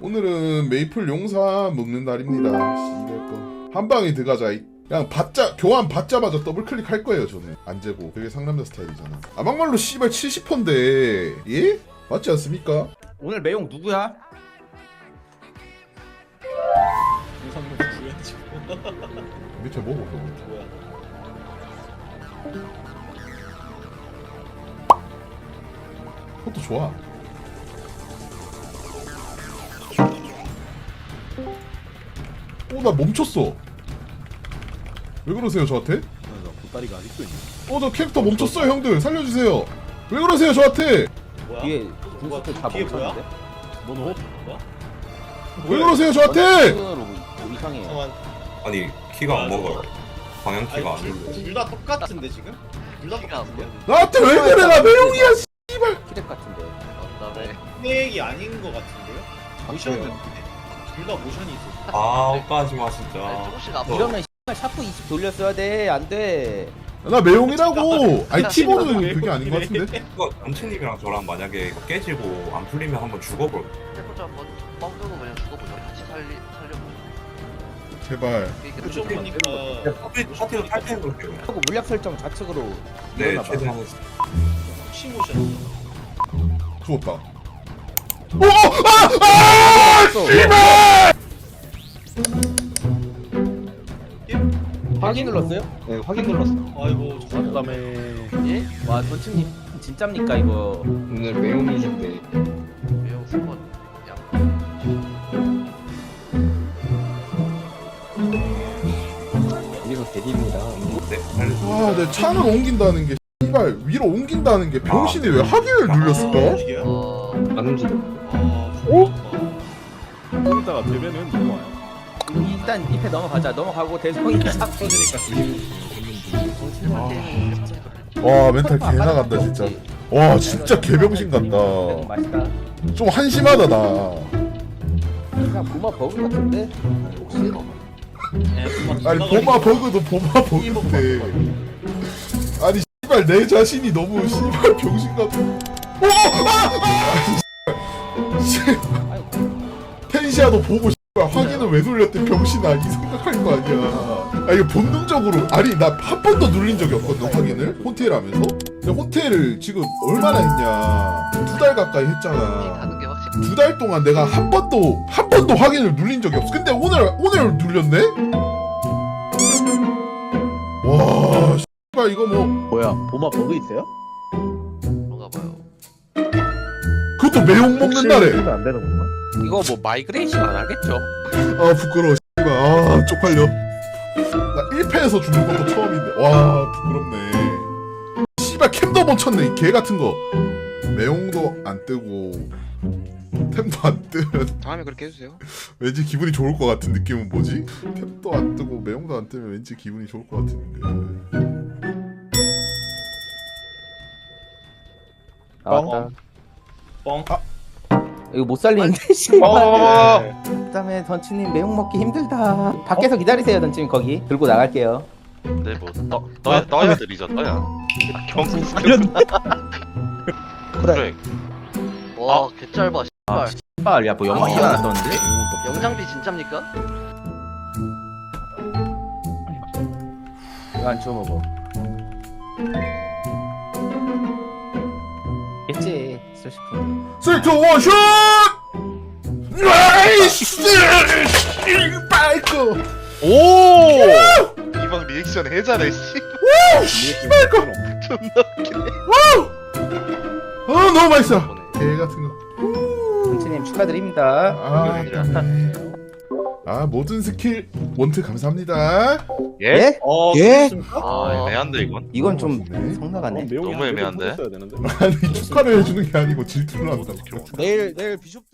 오늘은 메이플 용사 먹는 날입니다. 거. 한 방에 들어가자. 이. 그냥 받자 교환 받자마자 더블 클릭 할 거예요 저는 안 재고 되게 상남자 스타일이잖아 아 막말로 씨발 70%인데 예? 맞지 않습니까? 오늘 매용 누구야? 우상도 구해야지 밑에 뭐고 저거 뭐야 그것도 좋아 어 나 멈췄어 왜 그러세요 저한테? 나 보따리가 아직도 있네 어 저 캐릭터 멈췄어요 형들 살려주세요 왜 그러세요 저한테 뭐야? 뒤에 뭐야 군수들 다 뒤에 뭐야? 멈췄는데? 너는 호? 뭐야? 왜 그러세요 저한테 으로 뭐 이상해. 잠깐만 아니 키가 안 먹어요. 방향 키가 안 아니 눌러요. 둘다 똑같은데 지금? 둘다 똑같은데? 나한테 왜 그래 나 매용이야 키랩 같은데. 그다음에 스낵이 아닌 것 같은데요? 모션은 그래요? 둘 다 모션이 있어 아 오빠하지 마 아니, 진짜. 조금씩 앞으로 이러면 X발 샤프 20 돌렸어야 돼. 안 돼. 나 매용이라고 아니 티보는 그게 아닌 것 같은데 이거 남친님이랑 저랑 만약에 이거 깨지고 안 풀리면 한번 죽어볼. 해보자 한번 뻥 들고 그냥 죽어보자 같이 살리 살려보자 제발 이게 모션 무조건 보니까 파티 파티도 탈퇴해 볼게요. 하고 물약 설정 좌측으로 네 일어나봐. 최대한 혹시 모션 죽었다 오! 아! 아! 씨발! 확인 눌렀어요? 네, 확인 눌렀어. 아이고 저 그다음에 예? 와, 도치님 진짜입니까 이거? 오늘 매운이신데 매우 스폰 양 여기서 대리입니다. 네. 아, 내 차를 옮긴다는 게 씨발 위로 옮긴다는 게 병신이 왜 하기를 눌렸을까? 움직여요? 어... 안 움직여. 아 어? 좋다 거기다가 되면은 넘어와요. 일단 잎에 넘어가자. 넘어가고 대성이 싹 터지니까. 와 멘탈 개 나간다 진짜 와 진짜 개병신 같다 맛있다. 좀 한심하다 나 그냥 보마 버그 같은데? 혹시? 네, 아니 보마 버그도 보마 버그인데 아니 씨발 내 자신이 너무 씨발 병신 오! 아! 아! 씨. 펜시아도 보고 씨발 확인을 왜 눌렸대 병신아 이 생각할 거 아니야 아 이거 본능적으로 아니 나 한 번도 눌린 적이 없거든 확인을 호텔 하면서 근데 호텔을 지금 얼마나 했냐 두 달 가까이 했잖아 가는 게 확실히 두 달 동안 내가 한 번도 한 번도 확인을 눌린 적이 없어. 근데 오늘 오늘 눌렸네? 와, 씨발 이거 뭐 뭐야? 보마 버그 있어요? 그것도 매운 먹는 날에. 안. 이거 뭐 마이그레이션 안 하겠죠? 아 부끄러워. 씨발 아 쪽팔려. 나 1패에서 죽는 것도 처음인데. 와 부끄럽네. 씨발 캠도 못 쳤네 이개 같은 거. 매용도 안 뜨고 템도 안 뜨면 다음에 그렇게 해주세요. 왠지 기분이 좋을 것 같은 느낌은 뭐지? 템도 안 뜨고 매용도 안 뜨면 왠지 기분이 좋을 것 같은 게. 나왔다. 뻥 이거 못 살리는데 씨발. 그다음에 던치님 매운 먹기 힘들다. 밖에서 기다리세요, 던치님 거기. 들고 나갈게요. 네뭐 떠야 떠야 드리죠 떠야 경수 그래 와 개짧아 씨발 씨발, 야뭐 영화기가 나왔던데? 영장비 진짜입니까? 이거 안 주워 먹어. 겠지 있을 싶은. 스위트 원슛! 나이스! 빨고! 오 이방 리액션 해자네 씨 씨발 거! 아 너무 맛있어! 개 같은 거. 던치님 축하드립니다. 아, 네. 아 모든 스킬 원트 감사합니다. 예? 어 예? 좋습니까? 아 애매한데 이건 이건 좀 네. 성나가네. 매운이 너무 안 애매한데? 되는데. 아니 축하를 해주는 게 아니고 질투를 한다. 내일 내일 비숍